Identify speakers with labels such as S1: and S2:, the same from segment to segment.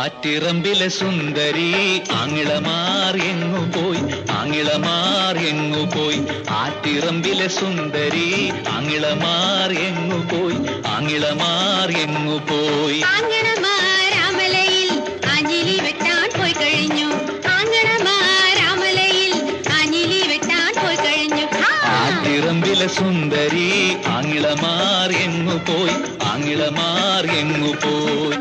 S1: ആറ്റിറമ്പിലെ സുന്ദരി ആങ്ങിളമാർ എങ്ങു പോയി? ആങ്ങിളമാർ എങ്ങു പോയി? ആറ്റിറമ്പിലെ സുന്ദരി ആങ്ങിളമാർ എങ്ങു പോയി? ആങ്ങിളമാർ എങ്ങു പോയി?
S2: ആങ്ങണമാരാമലയിൽ ആഞ്ഞിലി വെട്ടാൻ പോയി കഴിഞ്ഞു. ആങ്ങണമാരാമലയിൽ ആഞ്ഞിലി വെട്ടാൻ പോയി കഴിഞ്ഞു!
S1: ആറ്റിറമ്പിലെ സുന്ദരി ആങ്ങിളമാർ എങ്ങു പോയി? ആങ്ങിളമാർ എങ്ങു പോയി?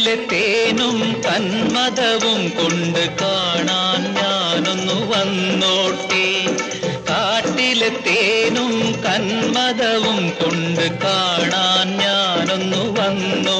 S1: കാട്ടിലെ തേനും തന്മതവും കൊണ്ട് കാണാൻ ഞാനൊന്നു വന്നോട്ടെ. കാട്ടിലെ തേനും കന്മതവും കൊണ്ട് കാണാൻ ഞാനൊന്നു വന്നോട്ടെ